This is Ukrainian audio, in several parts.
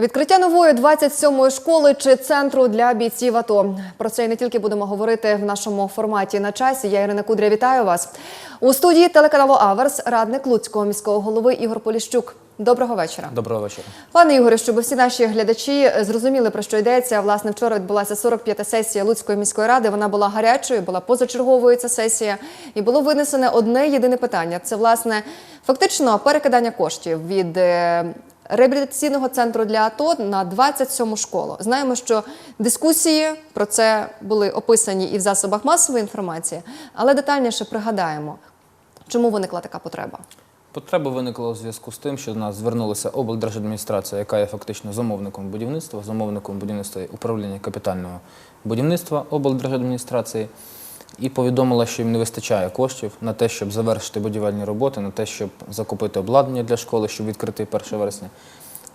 Відкриття нової 27-ї школи чи центру для бійців АТО. Про це і не тільки будемо говорити в нашому форматі на часі. Я Ірина Кудря, вітаю вас у студії телеканалу Аверс, радник Луцького міського голови Ігор Поліщук. Доброго вечора. Доброго вечора. Пане Ігоре, щоб всі наші глядачі зрозуміли про що йдеться. Власне, вчора відбулася 45-та сесія Луцької міської ради. Вона була гарячою, була позачерговою ця сесія, і було винесене одне єдине питання: це власне фактично перекидання коштів від. Реабілітаційного центру для АТО на 27 школу. Знаємо, що дискусії про це були описані і в засобах масової інформації, але детальніше пригадаємо, чому виникла така потреба. Потреба виникла у зв'язку з тим, що до нас звернулася облдержадміністрація, яка є фактично замовником будівництва, замовником будівництва управління капітального будівництва облдержадміністрації, і повідомила, що їм не вистачає коштів на те, щоб завершити будівельні роботи, на те, щоб закупити обладнання для школи, щоб відкрити 1 вересня.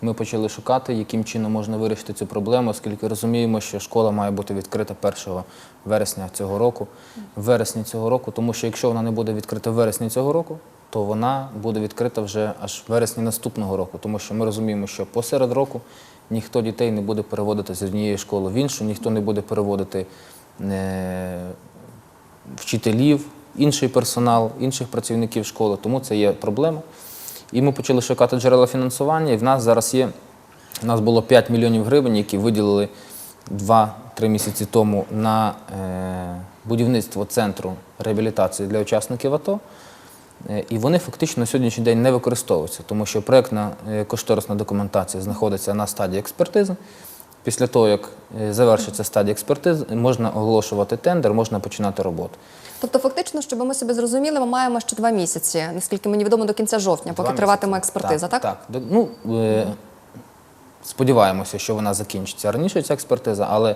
Ми почали шукати, яким чином можна вирішити цю проблему, оскільки розуміємо, що школа має бути відкрита 1 вересня цього року, в цього року, тому що якщо вона не буде відкрита в вересні цього року, то вона буде відкрита вже аж в вересні наступного року, тому що ми розуміємо, що посеред року ніхто дітей не буде переводити з однієї школи в іншу, ніхто не буде переводити е, вчителів, інший персонал, інших працівників школи, тому це є проблема. І ми почали шукати джерела фінансування, і в нас зараз є, у нас було 5 мільйонів гривень, які виділили 2-3 місяці тому на е, будівництво центру реабілітації для учасників АТО. Е, І вони фактично на сьогоднішній день не використовуються, тому що проєктна е, кошторисна документація знаходиться на стадії експертизи. Після того, як е, завершиться стадія експертизи, можна оголошувати тендер, можна починати роботу. Тобто, фактично, щоб ми собі зрозуміли, ми маємо ще два місяці, наскільки мені відомо, до кінця жовтня, поки Два триватиме експертиза, так? Так. До- Ну, е, сподіваємося, що вона закінчиться раніше, ця експертиза, але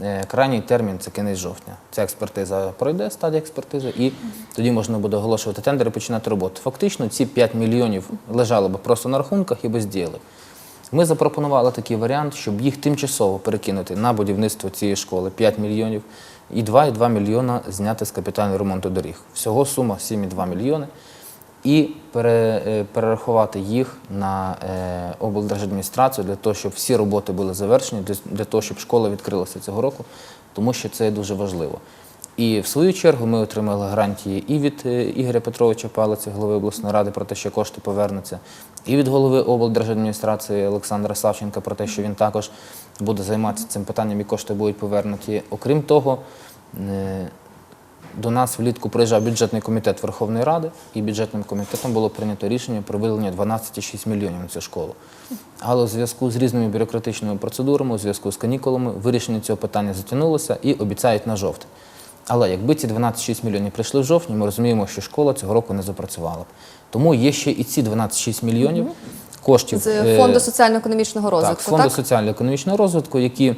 е, крайній термін це кінець жовтня. Ця експертиза пройде, стадія експертизи, і тоді можна буде оголошувати тендер і починати роботу. Фактично, ці 5 мільйонів лежали б просто на рахунках і бездіяли. Ми запропонували такий варіант, щоб їх тимчасово перекинути на будівництво цієї школи 5 мільйонів і 2,2 мільйона зняти з капітального ремонту доріг. Всього сума 7,2 мільйони. І е, перерахувати їх на е, облдержадміністрацію для того, щоб всі роботи були завершені, для, для того, щоб школа відкрилася цього року, тому що це дуже важливо. І в свою чергу ми отримали гарантії і від е, Ігоря Петровича Палиця, голови обласної ради, про те, що кошти повернуться, і від голови облдержадміністрації Олександра Савченка про те, що він також буде займатися цим питанням і кошти будуть повернуті. Окрім того, е, до нас влітку приїжджав бюджетний комітет Верховної Ради, і бюджетним комітетом було прийнято рішення про виділення 12,6 мільйонів на цю школу. Але у зв'язку з різними бюрократичними процедурами, у зв'язку з канікулами, вирішення цього питання затягнулося і обіцяють на жовтень. Але якби ці 12,6 мільйонів прийшли в жовтні, ми розуміємо, що школа цього року не запрацювала б. Тому є ще і ці 12,6 мільйонів коштів З е, фонду соціально-економічного розвитку, так, так? фонду соціально-економічного розвитку, які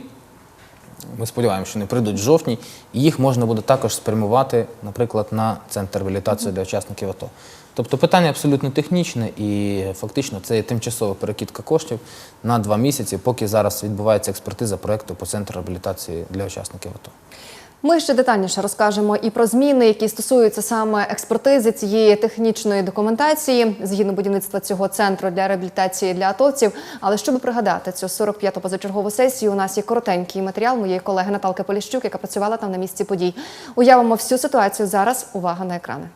ми сподіваємося, що не прийдуть в жовтні, і їх можна буде також спрямувати, наприклад, на центр реабілітації для учасників АТО. Тобто питання абсолютно технічне і фактично це є тимчасова перекидка коштів на два місяці, поки зараз відбувається експертиза проекту по центру реабілітації для учасників АТО. Ми ще детальніше розкажемо і про зміни, які стосуються саме експертизи цієї технічної документації згідно будівництва цього центру для реабілітації для атовців. Але щоб пригадати цю 45-ту позачергову сесію, у нас є коротенький матеріал моєї колеги Наталки Поліщук, яка працювала там на місці подій. Уявимо всю ситуацію зараз. Увага на екрани.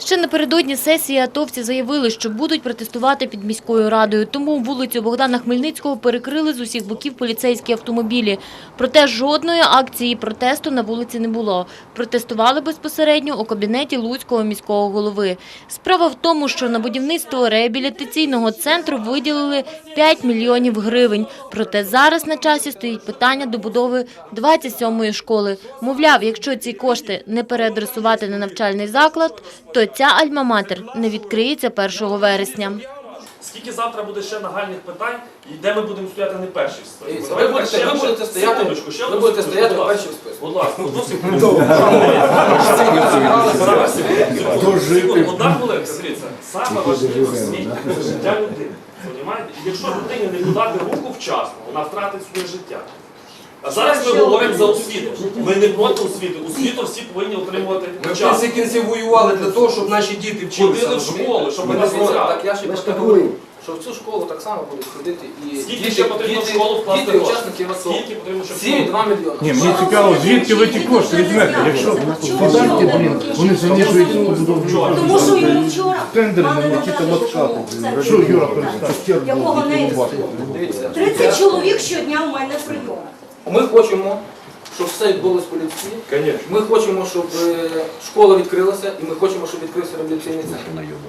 Ще напередодні сесії атовці заявили, що будуть протестувати під міською радою. Тому вулицю Богдана Хмельницького перекрили з усіх боків поліцейські автомобілі. Проте жодної акції протесту на вулиці не було. Протестували безпосередньо у кабінеті Луцького міського голови. Справа в тому, що на будівництво реабілітаційного центру виділили 5 мільйонів гривень. Проте зараз на часі стоїть питання добудови 27-ї школи. Мовляв, якщо ці кошти не переадресувати на навчальний заклад, то ця альма-матер не відкриється 1 вересня. Скільки завтра буде ще нагальних питань, і де ми будемо стояти не перші в списку? Ви будете- стояти- ви будете стояти перші в списку. Будь ласка, одну секунду. Одна хвилинка, дивіться. Саме важливе в світі це життя людини. Якщо людині не подати руку вчасно, вона втратить своє життя. А зараз ми говоримо за освіту. Ми не проти освіти. Освіту всі повинні отримувати Ми в кінці кінців воювали для того, щоб наші діти вчилися. Ходили в розумієте? школу, щоб Ми не. Так я про те говорю. що в цю школу так само будуть ходити і Скільки ще потрібно в школу вкласти діти грошей? учасників АТО. Скільки потрібно, щоб 7,2 мільйони. Ні, мені цікаво, звідки ви ті кошти візьмете, якщо податки, блін, вони занижують побудову. Тому що йому вчора Тендер мали на які там надати блін. Що Юра перестав? якого не існує. Дивіться, 30 чоловік щодня у мене прийом. Ми хочемо, щоб все відбулось по-людськи. Конечно. Ми хочемо, щоб е, школа відкрилася, і ми хочемо, щоб відкрився реабілітаційний центр.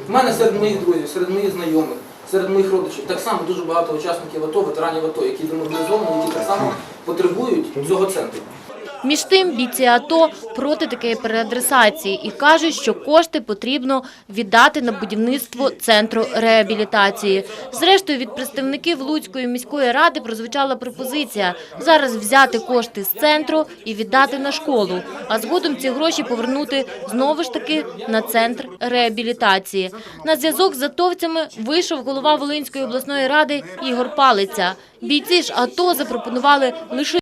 У мене серед моїх друзів, серед моїх знайомих, серед моїх родичів так само дуже багато учасників АТО, ветеранів АТО, які демобілізовані, які так само потребують цього центру. Між тим, бійці АТО проти такої переадресації і кажуть, що кошти потрібно віддати на будівництво центру реабілітації. Зрештою, від представників Луцької міської ради прозвучала пропозиція зараз взяти кошти з центру і віддати на школу, а згодом ці гроші повернути знову ж таки на центр реабілітації. На зв'язок з атовцями вийшов голова Волинської обласної ради Ігор Палиця. Бійці ж АТО запропонували лише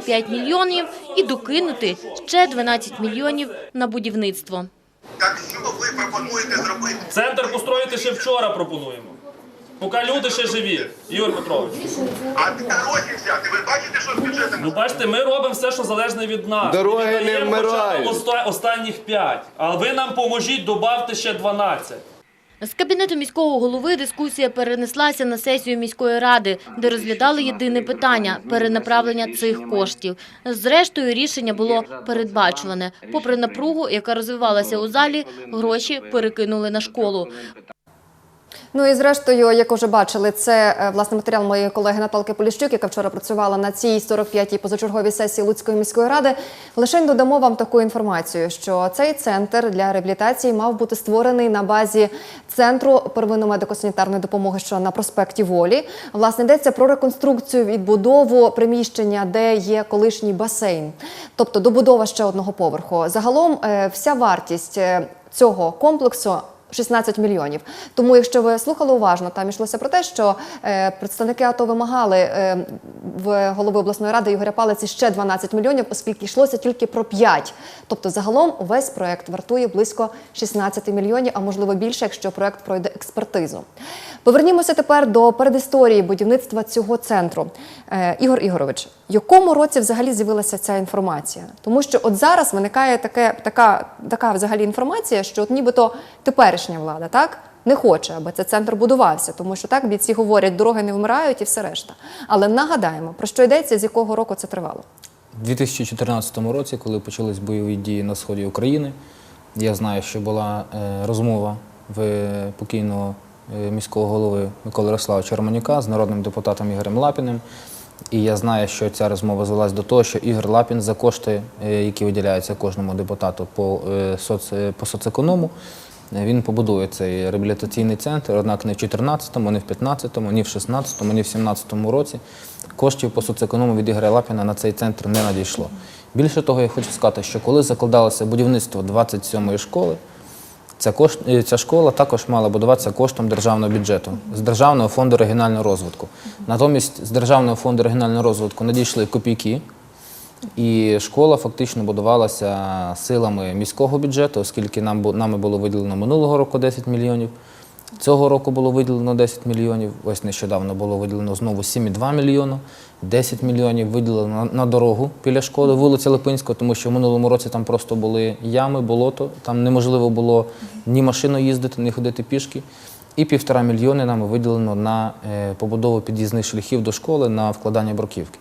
5 мільйонів і докинути ще 12 мільйонів на будівництво. Так що ви пропонуєте зробити? Центр построїти ще вчора пропонуємо. Поки люди ще живі, Ігор Петрович. А гроші взяти? Ви бачите, що з бюджетом? Ну бачите, ми робимо все, що залежне від нас. Дороги Ми не даємо вмирають. оста- останніх 5. А ви нам поможіть, добавте ще 12. З кабінету міського голови дискусія перенеслася на сесію міської ради, де розглядали єдине питання – перенаправлення цих коштів. Зрештою, рішення було передбачуване. Попри напругу, яка розвивалася у залі, гроші перекинули на школу. Ну і зрештою, як уже бачили, це е, власне матеріал моєї колеги Наталки Поліщук, яка вчора працювала на цій 45-й позачерговій сесії Луцької міської ради. Лише додамо вам таку інформацію, що цей центр для реабілітації мав бути створений на базі центру первинної медико-санітарної допомоги, що на проспекті Волі. Власне йдеться про реконструкцію відбудову приміщення, де є колишній басейн, тобто добудова ще одного поверху. Загалом е, вся вартість е, цього комплексу 16 мільйонів. Тому, якщо ви слухали уважно, там йшлося про те, що е, представники АТО вимагали е, в голови обласної ради Ігоря Палиці ще 12 мільйонів, оскільки йшлося тільки про 5. Тобто, загалом увесь проект вартує близько 16 мільйонів, а можливо більше, якщо проект пройде експертизу. Повернімося тепер до передісторії будівництва цього центру. Е, Ігор Ігорович, якому році взагалі з'явилася ця інформація? Тому що от зараз виникає таке, така, така взагалі інформація, що от нібито теперішня влада так не хоче, аби цей центр будувався, тому що так бійці говорять, дороги не вмирають і все решта. Але нагадаємо, про що йдеться, з якого року це тривало. У 2014 році, коли почались бойові дії на сході України, я знаю, що була е, розмова в покійного міського голови Миколи Ярославовича Романюка з народним депутатом Ігорем Лапіним. І я знаю, що ця розмова звелась до того, що Ігор Лапін за кошти, е, які виділяються кожному депутату по, е, соц, е, по соцеконому, е, він побудує цей реабілітаційний центр, однак не в 2014-му, не в 2015-му, ні в 2016-му, ні в 2017 році. Коштів по соцеконому від Ігоря Лапіна на цей центр не надійшло. Більше того, я хочу сказати, що коли закладалося будівництво 27-ї школи, Ця, кош... е, ця школа також мала будуватися коштом державного бюджету з Державного фонду регіонального розвитку. Натомість з Державного фонду регіонального розвитку надійшли копійки, і школа фактично будувалася силами міського бюджету, оскільки нам, нами було виділено минулого року 10 мільйонів. Цього року було виділено 10 мільйонів. Ось нещодавно було виділено знову 7,2 мільйона. 10 мільйонів виділено на, дорогу біля школи, вулиця Липинського, тому що в минулому році там просто були ями, болото. Там неможливо було ні машиною їздити, ні ходити пішки. І півтора мільйони нам виділено на е, побудову під'їзних шляхів до школи на вкладання бруківки.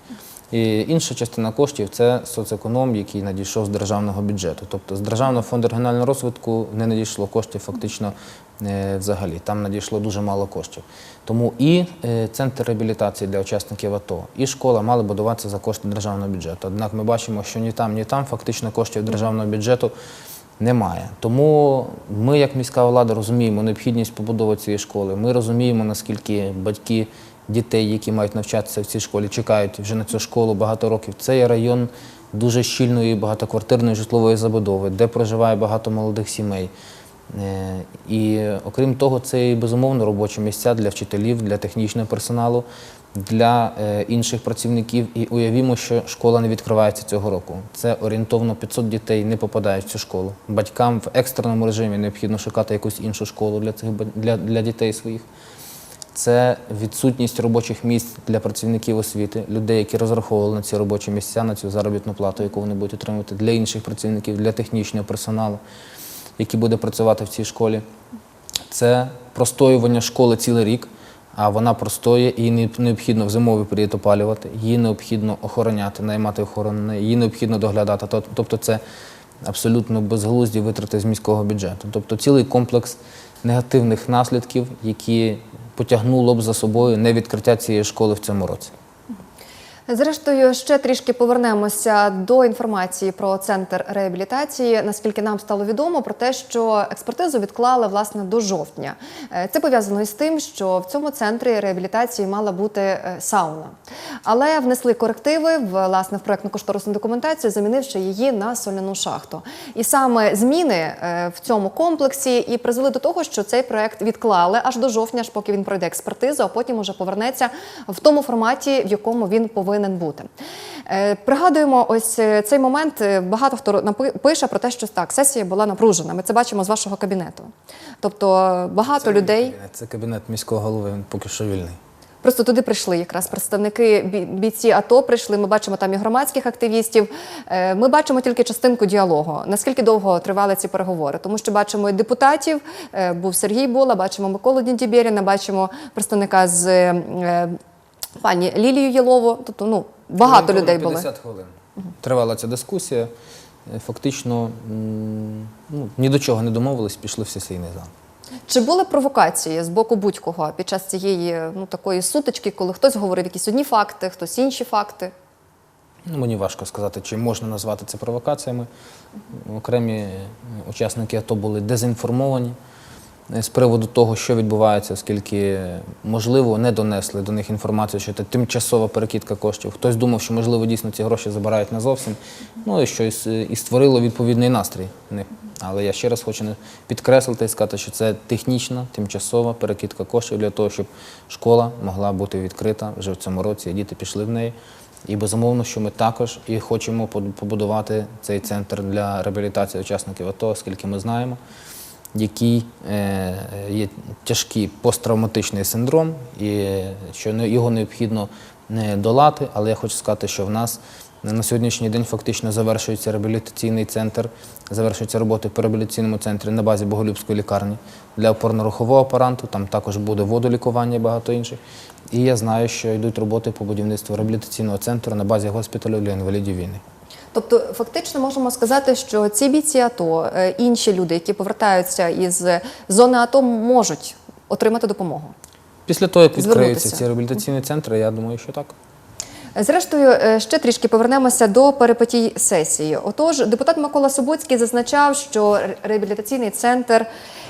І інша частина коштів це соцеконом, який надійшов з державного бюджету. Тобто з Державного фонду регіонального розвитку не надійшло коштів фактично е, взагалі. Там надійшло дуже мало коштів. Тому і е, центр реабілітації для учасників АТО, і школа мали будуватися за кошти державного бюджету. Однак ми бачимо, що ні там, ні там фактично коштів державного бюджету немає. Тому ми, як міська влада, розуміємо необхідність побудови цієї школи. Ми розуміємо, наскільки батьки дітей, які мають навчатися в цій школі, чекають вже на цю школу багато років. Це є район дуже щільної багатоквартирної житлової забудови, де проживає багато молодих сімей. Е, І окрім того, це і безумовно робочі місця для вчителів, для технічного персоналу, для е, інших працівників. І уявімо, що школа не відкривається цього року. Це орієнтовно 500 дітей не попадають в цю школу. Батькам в екстреному режимі необхідно шукати якусь іншу школу для цих для, для дітей своїх. Це відсутність робочих місць для працівників освіти, людей, які розраховували на ці робочі місця, на цю заробітну плату, яку вони будуть отримувати для інших працівників, для технічного персоналу, який буде працювати в цій школі. Це простоювання школи цілий рік, а вона простоє, її необхідно в зимовий період опалювати, її необхідно охороняти, наймати охорону, її необхідно доглядати. Тобто це абсолютно безглузді витрати з міського бюджету. Тобто цілий комплекс негативних наслідків, які потягнуло б за собою невідкриття цієї школи в цьому році. Зрештою, ще трішки повернемося до інформації про центр реабілітації. Наскільки нам стало відомо про те, що експертизу відклали власне до жовтня. Е, Це пов'язано із тим, що в цьому центрі реабілітації мала бути е, сауна, але внесли корективи власне в проектну кошторисну документацію, замінивши її на соляну шахту. І саме зміни е, в цьому комплексі і призвели до того, що цей проект відклали аж до жовтня, аж поки він пройде експертизу, а потім уже повернеться в тому форматі, в якому він повинен бути. Е, Пригадуємо, ось е, цей момент. е, Багато хто пише про те, що так, сесія була напружена. Ми це бачимо з вашого кабінету. Тобто багато людей. Це кабінет міського голови, він поки що вільний. Просто туди прийшли якраз представники бійці АТО. Прийшли. Ми бачимо там і громадських активістів. Ми бачимо тільки частинку діалогу. Наскільки довго тривали ці переговори? Тому що бачимо і депутатів. Був Сергій Була, бачимо Миколу Діндібєріна, бачимо представника з пані Лілію Єлову. Тобто, ну багато людей були. 50 хвилин. Тривала ця дискусія. Е, Фактично ну, ні до чого не домовились, пішли в сесійний зал. Чи були провокації з боку будь-кого під час цієї ну такої сутички, коли хтось говорив якісь одні факти, хтось інші факти? Ну, мені важко сказати, чи можна назвати це провокаціями. Окремі е, учасники АТО були дезінформовані з приводу того, що відбувається, оскільки, е, можливо, не донесли до них інформацію, що це тимчасова перекидка коштів. Хтось думав, що, можливо, дійсно ці гроші забирають назовсім. Ну і щось е, і створило відповідний настрій в них. Але я ще раз хочу підкреслити і сказати, що це технічна, тимчасова перекидка коштів для того, щоб школа могла бути відкрита вже в цьому році, і діти пішли в неї. І безумовно, що ми також і хочемо побудувати цей центр для реабілітації учасників АТО, оскільки ми знаємо, який е, є тяжкий посттравматичний синдром, і е, що його необхідно не долати. Але я хочу сказати, що в нас на сьогоднішній день фактично завершується реабілітаційний центр, завершуються роботи по реабілітаційному центрі на базі Боголюбської лікарні для опорно-рухового апарату. Там також буде водолікування і багато інших. І я знаю, що йдуть роботи по будівництву реабілітаційного центру на базі госпіталю для інвалідів війни. Тобто, фактично можемо сказати, що ці бійці АТО, е, інші люди, які повертаються із зони АТО, можуть отримати допомогу. Після того, як відкриються ці реабілітаційні центри, я думаю, що так. Зрештою, е, ще трішки повернемося до перипетій сесії. Отож, депутат Микола Собоцький зазначав, що реабілітаційний центр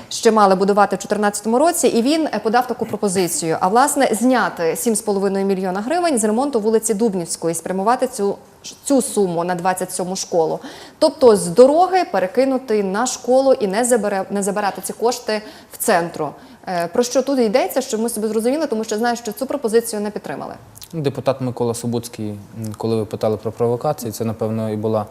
ще мали будувати в 2014 році, і він е, подав таку пропозицію. А власне зняти 7,5 мільйона гривень з ремонту вулиці Дубнівської, спрямувати цю. Цю суму на 27 школу, тобто з дороги перекинути на школу і не забере не забирати ці кошти в центру. Е, Про що тут йдеться, щоб ми собі зрозуміли, тому що знаю, що цю пропозицію не підтримали. Депутат Микола Собуцький, коли ви питали про провокації, це, напевно, і була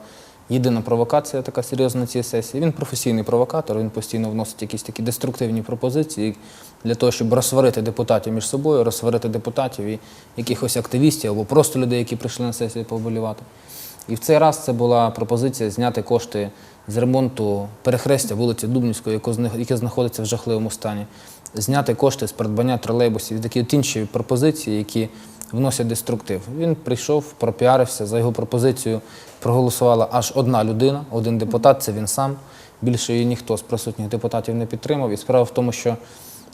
єдина провокація така серйозна на цій сесії. Він професійний провокатор, він постійно вносить якісь такі деструктивні пропозиції для того, щоб розсварити депутатів між собою, розсварити депутатів і якихось активістів або просто людей, які прийшли на сесію поболівати. І в цей раз це була пропозиція зняти кошти з ремонту перехрестя вулиці Дубнівської, яке знаходиться в жахливому стані, зняти кошти з придбання тролейбусів такі от інші пропозиції, які вносять деструктив. Він прийшов, пропіарився. За його пропозицію проголосувала аж одна людина, один депутат, це він сам. Більше її ніхто з присутніх депутатів не підтримав. І справа в тому, що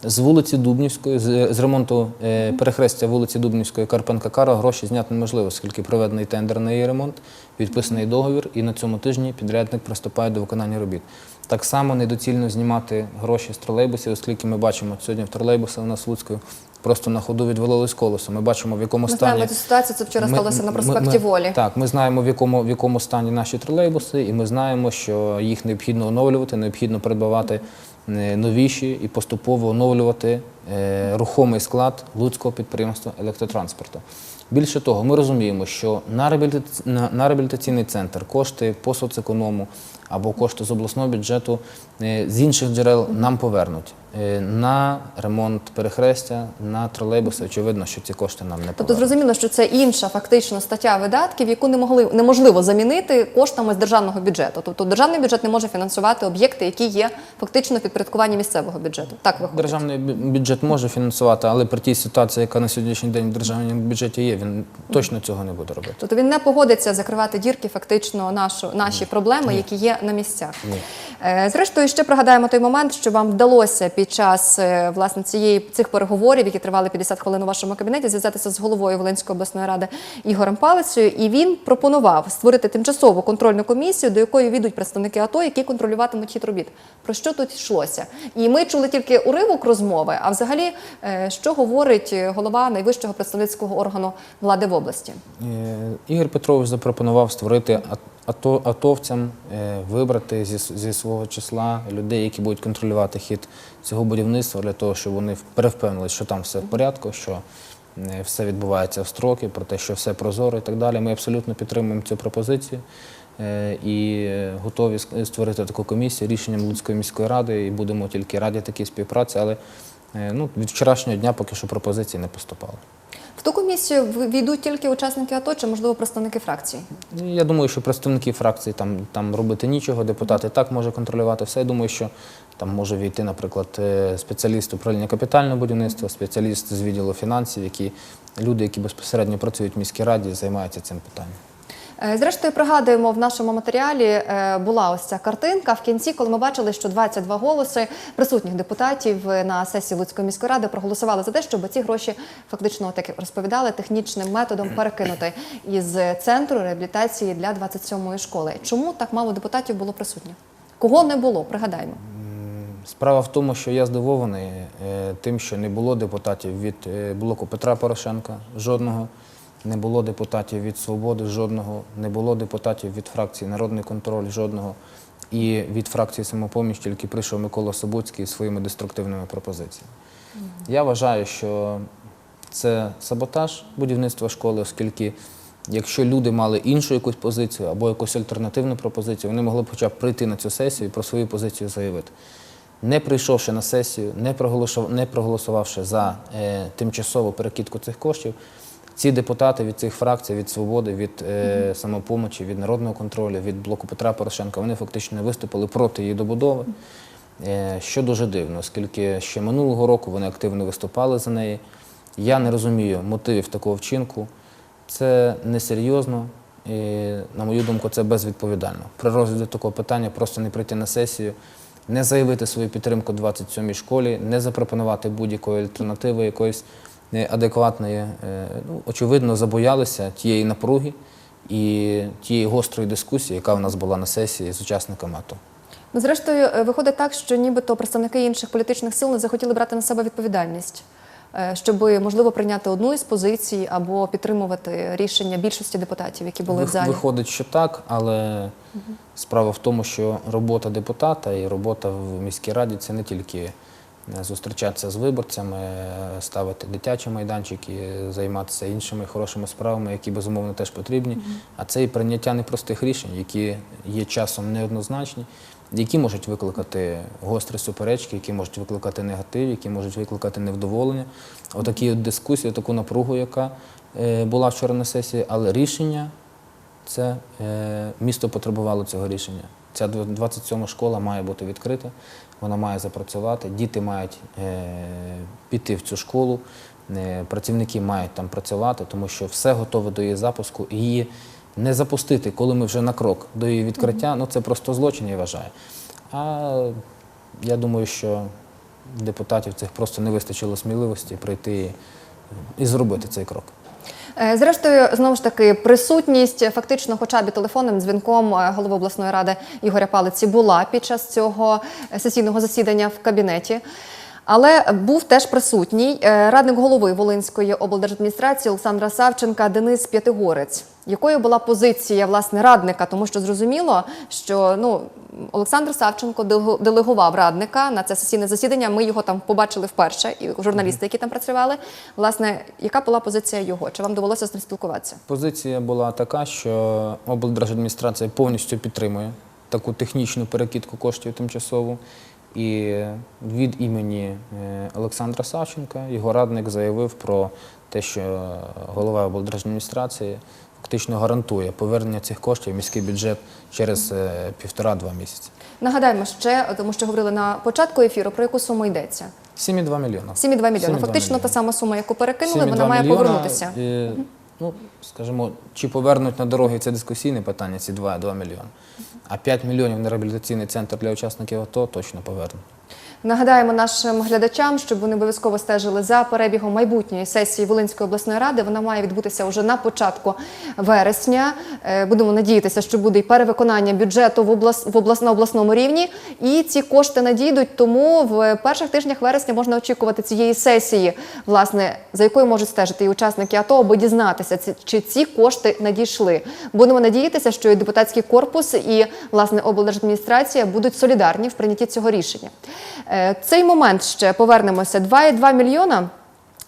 з вулиці Дубнівської, з, з ремонту е, перехрестя вулиці Дубнівської Карпенка Кара гроші зняти неможливо, оскільки проведений тендер на її ремонт, підписаний договір, і на цьому тижні підрядник приступає до виконання робіт. Так само недоцільно знімати гроші з тролейбусів, оскільки ми бачимо сьогодні в тролейбусі у нас в Луцьку просто на ходу відвалились колесо. Ми бачимо, в якому Ми стані. знаємо цю ситуацію. Це вчора Ми- сталося на проспекті ми- Волі. Так, ми знаємо, в якому, в якому стані наші тролейбуси, і ми знаємо, що їх необхідно оновлювати, необхідно придбавати е, новіші і поступово оновлювати е, рухомий склад Луцького підприємства електротранспорту. Більше того, ми розуміємо, що на, реабілітаці- на, на реабілітаційний центр кошти по соцеконому або кошти з обласного бюджету е, з інших джерел нам повернуть. Е, На ремонт перехрестя, на тролейбуси, очевидно, що ці кошти нам не Тобто зрозуміло, що це інша фактично стаття видатків, яку не могли неможливо замінити коштами з державного бюджету. Тобто державний бюджет не може фінансувати об'єкти, які є фактично в підпорядкуванні місцевого бюджету. Так виходить. Державний бюджет може фінансувати, але при тій ситуації, яка на сьогоднішній день в державному бюджеті є, він точно цього не буде робити. Тобто він не погодиться закривати дірки, фактично нашу наші проблеми, які є на місцях. Е, Зрештою, ще пригадаємо той момент, що вам вдалося під час е, власне цієї цих переговорів, які тривали 50 хвилин у вашому кабінеті, зв'язатися з головою Волинської обласної ради Ігорем Палицею, і він пропонував створити тимчасову контрольну комісію, до якої війдуть представники АТО, які контролюватимуть хід робіт. Про що тут йшлося? І ми чули тільки уривок розмови. А взагалі, е, що говорить голова найвищого представницького органу влади в області? Е, Ігор Петрович запропонував створити ато, атовцям вибрати зі, зі свого числа людей, які будуть контролювати хід цього будівництва, для того, щоб вони перевпевнилися, що там все в порядку, що е, все відбувається в строки, про те, що все прозоро і так далі. Ми абсолютно підтримуємо цю пропозицію. е, І е, готові створити таку комісію рішенням Луцької міської ради, і будемо тільки раді такій співпраці. Але ну, від вчорашнього дня поки що пропозиції не поступало. В ту комісію війдуть тільки учасники АТО чи, можливо, представники фракцій? Ну, Я думаю, що представники фракції там, там робити нічого, депутат і так може контролювати все. Я думаю, що там може війти, наприклад, е, спеціаліст управління капітального будівництва, спеціаліст з відділу фінансів, які люди, які безпосередньо працюють в міській раді, займаються цим питанням. Е, Зрештою, пригадуємо, в нашому матеріалі е, була ось ця картинка в кінці, коли ми бачили, що 22 голоси присутніх депутатів на сесії Луцької міської ради проголосували за те, щоб ці гроші фактично, так розповідали, технічним методом перекинути із центру реабілітації для 27-ї школи. Чому так мало депутатів було присутніх? Кого не було? Пригадаємо. Справа в тому, що я здивований е, тим, що не було депутатів від е, блоку Петра Порошенка, жодного, не було депутатів від Свободи, жодного, не було депутатів від фракції Народний контроль, жодного. І від фракції самопоміч тільки прийшов Микола Собуцький зі своїми деструктивними пропозиціями. Я вважаю, що це саботаж будівництва школи, оскільки якщо люди мали іншу якусь позицію або якусь альтернативну пропозицію, вони могли б хоча б прийти на цю сесію і про свою позицію заявити. Не прийшовши на сесію, не, проголосувавши за е, тимчасову перекидку цих коштів, ці депутати від цих фракцій, від свободи, від е, самопомочі, від народного контролю, від блоку Петра Порошенка, вони фактично виступили проти її добудови. Е, Що дуже дивно, оскільки ще минулого року вони активно виступали за неї. Я не розумію мотивів такого вчинку. Це несерйозно, і, на мою думку, це безвідповідально. При розгляді такого питання просто не прийти на сесію, не заявити свою підтримку 27-й школі, не запропонувати будь-якої альтернативи, якоїсь е, адекватної. Е, Ну, очевидно, забоялися тієї напруги і тієї гострої дискусії, яка у нас була на сесії з учасниками АТО. Ну, Зрештою, е, виходить так, що нібито представники інших політичних сил не захотіли брати на себе відповідальність, щоб можливо прийняти одну із позицій або підтримувати рішення більшості депутатів, які були в залі. Виходить, що так, але справа в тому, що робота депутата і робота в міській раді це не тільки е, зустрічатися з виборцями, е, ставити дитячі майданчики, е, займатися іншими хорошими справами, які безумовно теж потрібні. А це і прийняття непростих рішень, які є часом неоднозначні, які можуть викликати гострі суперечки, які можуть викликати негатив, які можуть викликати невдоволення. Отакі от дискусії, таку напругу, яка е, була вчора на сесії, але рішення це е, місто потребувало цього рішення. Ця дв- 27 школа має бути відкрита, вона має запрацювати, діти мають е, піти в цю школу, працівники мають там працювати, тому що все готове до її запуску. Її не запустити, коли ми вже на крок до її відкриття, ну це просто злочин, я вважаю. А я думаю, що депутатів цих просто не вистачило сміливості прийти і зробити цей крок. Е, Зрештою, знову ж таки, присутність фактично, хоча б телефонним дзвінком е, голови обласної ради Ігоря Палиці була під час цього е, сесійного засідання в кабінеті. Але був теж присутній е, радник голови Волинської облдержадміністрації Олександра Савченка Денис П'ятигорець. Якою була позиція власне радника? Тому що зрозуміло, що ну Олександр Савченко делегував радника на це сесійне засідання. Ми його там побачили вперше, і журналісти, які там працювали. Власне, яка була позиція його? Чи вам довелося з ним спілкуватися? Позиція була така, що облдержадміністрація повністю підтримує таку технічну перекидку коштів тимчасову. І від імені е, Олександра Савченка його радник заявив про те, що голова облдержадміністрації фактично гарантує повернення цих коштів в міський бюджет через е, півтора-два місяці. Нагадаємо ще, тому що говорили на початку ефіру, про яку суму йдеться. 7,2 мільйона. 7,2 мільйони. 7,2 Фактично мільйона. та сама сума, яку перекинули, вона має мільйона, повернутися. е, Ну, скажімо, чи повернуть на дороги це дискусійне питання, ці 2, 2 мільйони. А 5 мільйонів на реабілітаційний центр для учасників АТО точно повернуть. Нагадаємо нашим глядачам, щоб вони обов'язково стежили за перебігом майбутньої сесії Волинської обласної ради. Вона має відбутися вже на початку вересня. Е, Будемо надіятися, що буде і перевиконання бюджету в облас... в облас... на обласному рівні. І ці кошти надійдуть. Тому в перших тижнях вересня можна очікувати цієї сесії, власне, за якою можуть стежити і учасники АТО, аби дізнатися, чи ці кошти надійшли. Будемо надіятися, що і депутатський корпус, і власне облдержадміністрація будуть солідарні в прийнятті цього рішення. Е, Цей момент ще повернемося. 2,2 мільйона.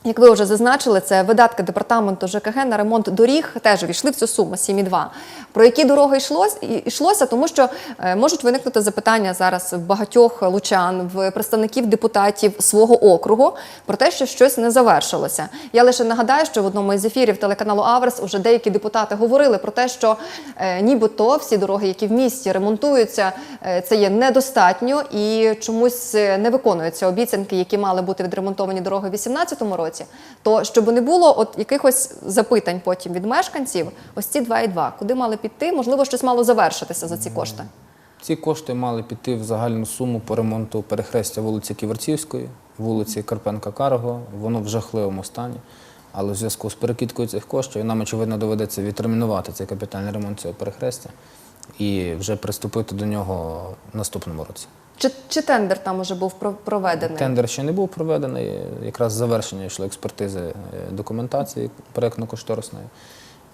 Як ви вже зазначили, це видатки департаменту ЖКГ на ремонт доріг теж війшли в цю суму 7,2. Про які дороги йшлось, йшлося, тому що е, можуть виникнути запитання зараз в багатьох лучан, в представників депутатів свого округу про те, що щось не завершилося. Я лише нагадаю, що в одному із ефірів телеканалу Аверс вже деякі депутати говорили про те, що е, нібито всі дороги, які в місті ремонтуються, е, це є недостатньо і чомусь е, не виконуються обіцянки, які мали бути відремонтовані дороги у 2018 році. То щоб не було от якихось запитань потім від мешканців, ось ці 2,2, куди мали піти, можливо, щось мало завершитися за ці кошти. Ці кошти мали піти в загальну суму по ремонту перехрестя вулиці Ківерцівської, вулиці Карпенка Карго. Воно в жахливому стані. Але в зв'язку з перекидкою цих коштів нам, очевидно, доведеться відтермінувати цей капітальний ремонт цього перехрестя і вже приступити до нього в наступному році. Чи, чи тендер там уже був проведений? Тендер ще не був проведений, якраз завершення йшло експертизи е, документації проєктно-кошторисної.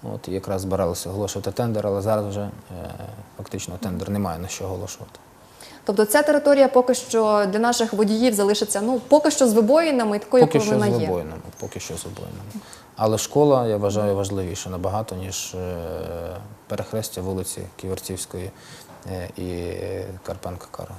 От, якраз збиралися оголошувати тендер, але зараз вже е, фактично тендер немає на що оголошувати. Тобто ця територія поки що для наших водіїв залишиться ну поки що з вибоїнами і такою, Поки з вона є. вибоїнами, поки що з вибоїнами. Але школа, я вважаю, важливіше набагато, ніж е, перехрестя вулиці Ківерцівської і Карпенка Кара.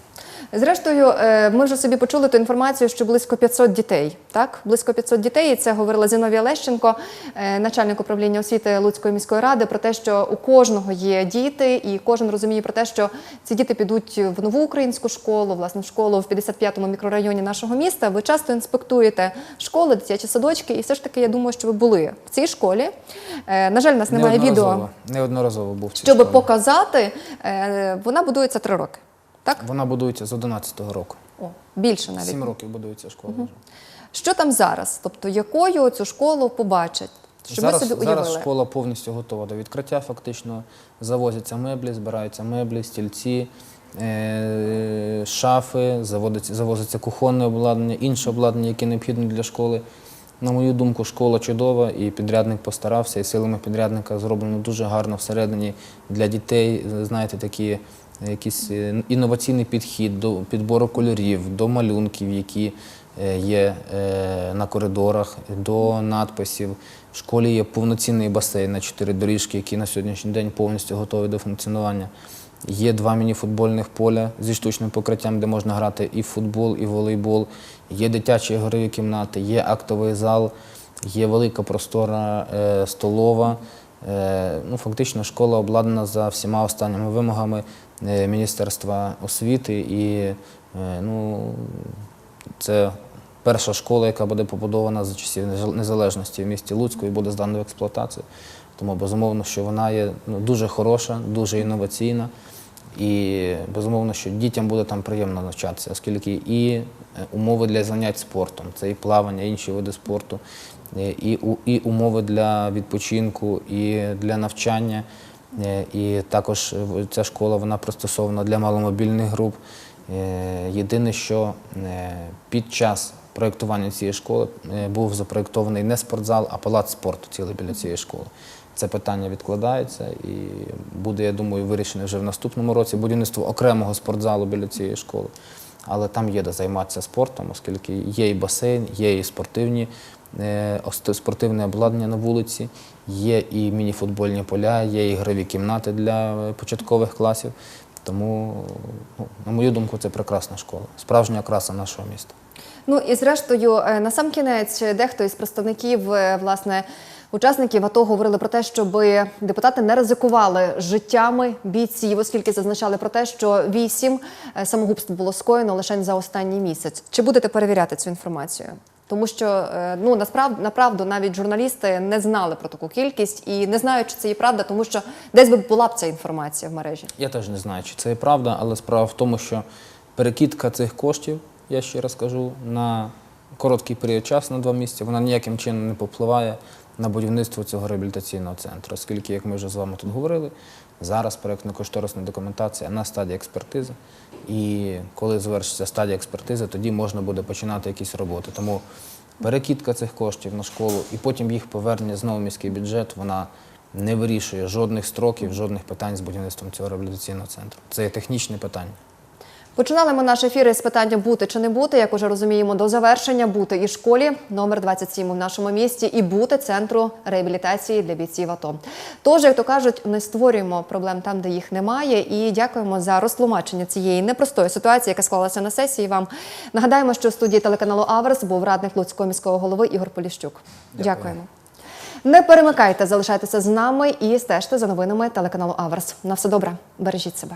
Зрештою, е, ми вже собі почули ту інформацію, що близько 500 дітей. Так, близько 500 дітей. І це говорила Зіновія Лещенко, е, начальник управління освіти Луцької міської ради, про те, що у кожного є діти, і кожен розуміє про те, що ці діти підуть в нову українську школу, власне, в школу в 55-му мікрорайоні нашого міста. Ви часто інспектуєте школи, дитячі садочки, і все ж таки я думаю, що ви були в цій школі. Е, На жаль, у нас немає відео. Неодноразово- був Щоб показати, вона будується три роки. Так? Вона будується з 11-го року. О, більше навіть. Сім років будується школа. вже. Що там зараз? Тобто, якою цю школу побачать? Щоб зараз, ми собі уявили. зараз школа повністю готова до відкриття. Фактично завозяться меблі, збираються меблі, стільці, е- шафи, заводиться, завозиться кухонне обладнання, інше обладнання, яке необхідне для школи. На мою думку, школа чудова, і підрядник постарався, і силами підрядника зроблено дуже гарно всередині для дітей. Знаєте, такі якийсь е, інноваційний підхід до підбору кольорів, до малюнків, які е, є е, на коридорах, до надписів. В школі є повноцінний басейн на чотири доріжки, який на сьогоднішній день повністю готовий до функціонування. Є два міні-футбольних поля зі штучним покриттям, де можна грати і футбол, і волейбол. Є дитячі ігрові кімнати, є актовий зал, є велика простора столова. Ну, фактично школа обладнана за всіма останніми вимогами Міністерства освіти і е, ну, це перша школа, яка буде побудована за часів незалежності в місті Луцьку і буде здана в експлуатацію. Тому безумовно, що вона є ну, дуже хороша, дуже інноваційна. І безумовно, що дітям буде там приємно навчатися, оскільки і е, умови для занять спортом, це і плавання, і інші види спорту, е, і умови для відпочинку, і для навчання. Е, І також е, ця школа вона пристосована для маломобільних груп. Е, Єдине, що під час проєктування цієї школи був запроєктований не спортзал, а палац спорту цілий біля цієї школи. Це питання відкладається і буде, я думаю, вирішене вже в наступному році будівництво окремого спортзалу біля цієї школи. Але там є де займатися спортом, оскільки є і басейн, є і спортивні, спортивне обладнання на вулиці, є і мініфутбольні поля, є ігрові кімнати для е, початкових класів. Тому, ну, на мою думку, це прекрасна школа, справжня окраса нашого міста. Ну і зрештою, е, на сам кінець дехто із представників е, власне. Учасників АТО говорили про те, щоб депутати не ризикували життями бійців, оскільки зазначали про те, що вісім е, самогубств було скоєно лише за останній місяць. Чи будете перевіряти цю інформацію? Тому що е, ну насправді направду навіть журналісти не знали про таку кількість і не знають, чи це є правда, тому що десь би була б ця інформація в мережі. Я теж не знаю, чи це і правда, але справа в тому, що перекидка цих коштів, я ще раз кажу, на короткий період часу, на два місяці, вона ніяким чином не попливає на будівництво цього реабілітаційного центру, оскільки, як ми вже з вами тут говорили, зараз проєктно-кошторисна документація на стадії експертизи. І коли завершиться стадія експертизи, тоді можна буде починати якісь роботи. Тому перекидка цих коштів на школу і потім їх повернення знову в міський бюджет, вона не вирішує жодних строків, жодних питань з будівництвом цього реабілітаційного центру. Це є технічне питання. Починали ми наш ефір із питання бути чи не бути. Як уже розуміємо, до завершення бути і школі номер 27 у нашому місті, і бути центру реабілітації для бійців АТО. Тож, як то кажуть, не створюємо проблем там, де їх немає. І дякуємо за розтлумачення цієї непростої ситуації, яка склалася на сесії. Вам нагадаємо, що в студії телеканалу Аверс був радник Луцького міського голови Ігор Поліщук. Дякуємо. Не перемикайте, залишайтеся з нами і стежте за новинами телеканалу Аверс. На все добре, бережіть себе.